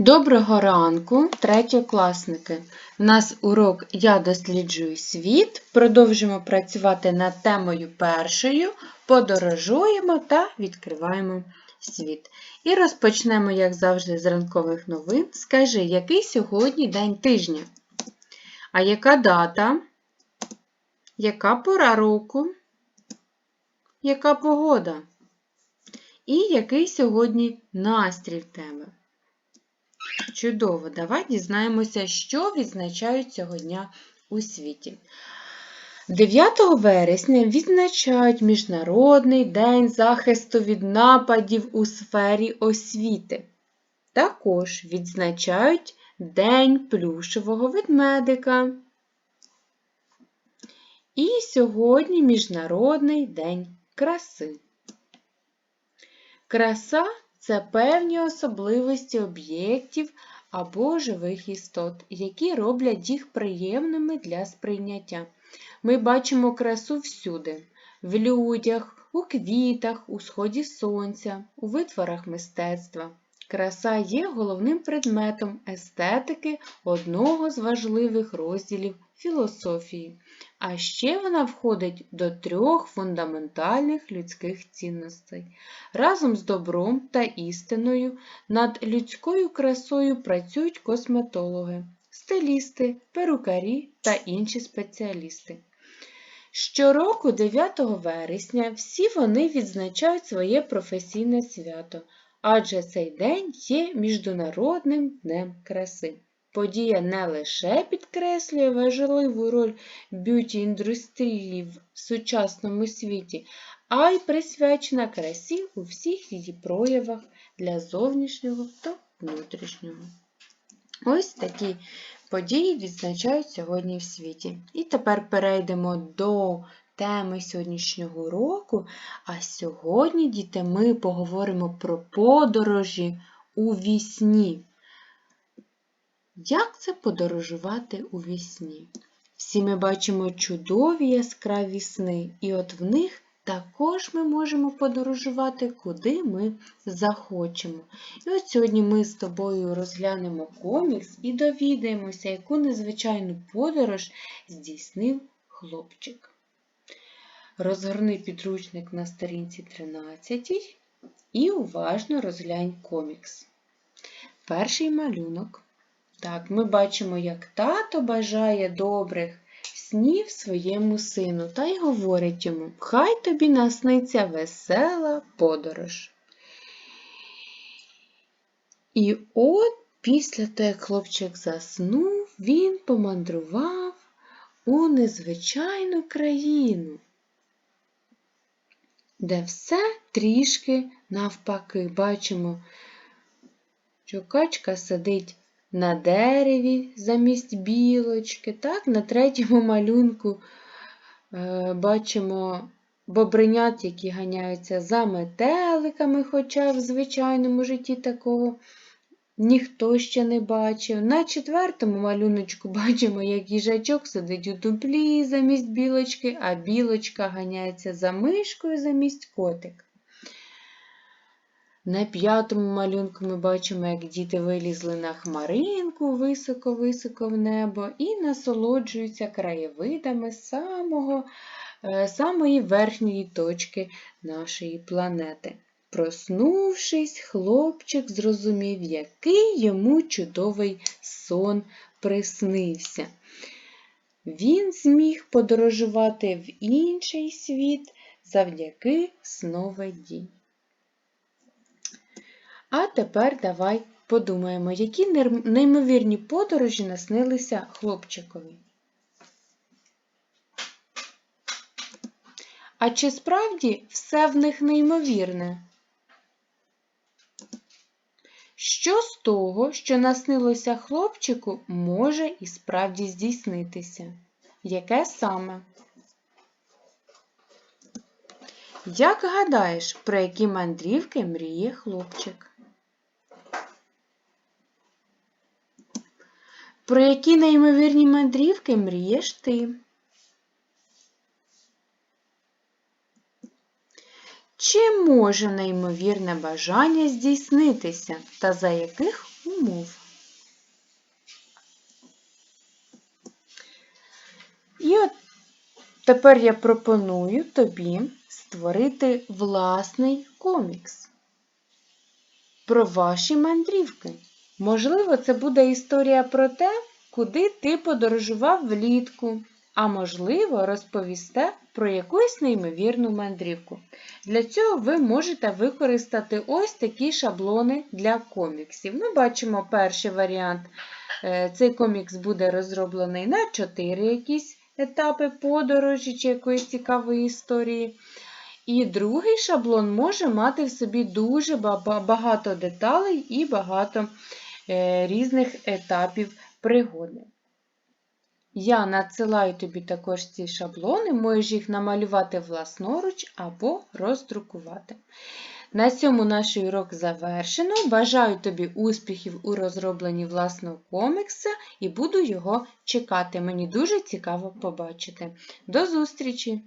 Доброго ранку, третьокласники! У нас урок Я досліджую світ. Продовжимо працювати над темою першою, подорожуємо та відкриваємо світ. І розпочнемо, як завжди, з ранкових новин. Скажи, який сьогодні день тижня? А яка дата? Яка пора року? Яка погода? І який сьогодні настрій в тебе? Чудово! Давай дізнаємося, що відзначають цього дня у світі. 9 вересня відзначають Міжнародний день захисту від нападів у сфері освіти. Також відзначають День плюшевого ведмедика. І сьогодні Міжнародний день краси. Краса це певні особливості об'єктів або живих істот, які роблять їх приємними для сприйняття. Ми бачимо красу всюди: в людях, у квітах, у сході сонця, у витворах мистецтва. Краса є головним предметом естетики одного з важливих розділів філософії, а ще вона входить до трьох фундаментальних людських цінностей. Разом з добром та істиною над людською красою працюють косметологи, стилісти, перукарі та інші спеціалісти. Щороку, 9 вересня, всі вони відзначають своє професійне свято, адже цей день є Міжнародним днем краси. Подія не лише підкреслює важливу роль б'юті-індустрії в сучасному світі, а й присвячена красі у всіх її проявах для зовнішнього та внутрішнього. Ось такі події відзначають сьогодні в світі. І тепер перейдемо до теми сьогоднішнього уроку. А сьогодні, діти, ми поговоримо про подорожі у вісні. Як це подорожувати у вісні? Всі ми бачимо чудові яскраві сни, і от в них також ми можемо подорожувати, куди ми захочемо. І от сьогодні ми з тобою розглянемо комікс і довідаємося, яку незвичайну подорож здійснив хлопчик. Розгорни підручник на сторінці 13 і уважно розглянь комікс. Перший малюнок. Так, ми бачимо, як тато бажає добрих снів своєму сину та й говорить йому, хай тобі насниться весела подорож. І от після того, як хлопчик заснув, він помандрував у незвичайну країну, де все трішки навпаки. Бачимо, що качка сидить на дереві замість білочки. Так, На третьому малюнку е, бачимо бобринят, які ганяються за метеликами, хоча в звичайному житті такого ніхто ще не бачив. На четвертому малюночку бачимо, як їжачок сидить у дуплі замість білочки, а білочка ганяється за мишкою замість котика. На п'ятому малюнку ми бачимо, як діти вилізли на хмаринку високо-високо в небо і насолоджуються краєвидами самого, е, самої верхньої точки нашої планети. Проснувшись, хлопчик зрозумів, який йому чудовий сон приснився. Він зміг подорожувати в інший світ завдяки сновидінь. А тепер давай подумаємо, які неймовірні подорожі наснилися хлопчикові. А чи справді все в них неймовірне? Що з того, що наснилося хлопчику, може і справді здійснитися? Яке саме? Як гадаєш, про які мандрівки мріє хлопчик? Про які неймовірні мандрівки мрієш ти? Чи може неймовірне бажання здійснитися та за яких умов. І от тепер я пропоную тобі створити власний комікс про ваші мандрівки. Можливо, це буде історія про те, куди ти подорожував влітку, а можливо, розповісте про якусь неймовірну мандрівку. Для цього ви можете використати ось такі шаблони для коміксів. Ми бачимо перший варіант. Е, Цей комікс буде розроблений на 4 якісь етапи подорожі чи якоїсь цікавої історії. І другий шаблон може мати в собі дуже багато деталей і багато е, різних етапів пригоди. Я надсилаю тобі також ці шаблони, можеш їх намалювати власноруч або роздрукувати. На цьому наш урок завершено. Бажаю тобі успіхів у розробленні власного комікса і буду його чекати. Мені дуже цікаво побачити. До зустрічі!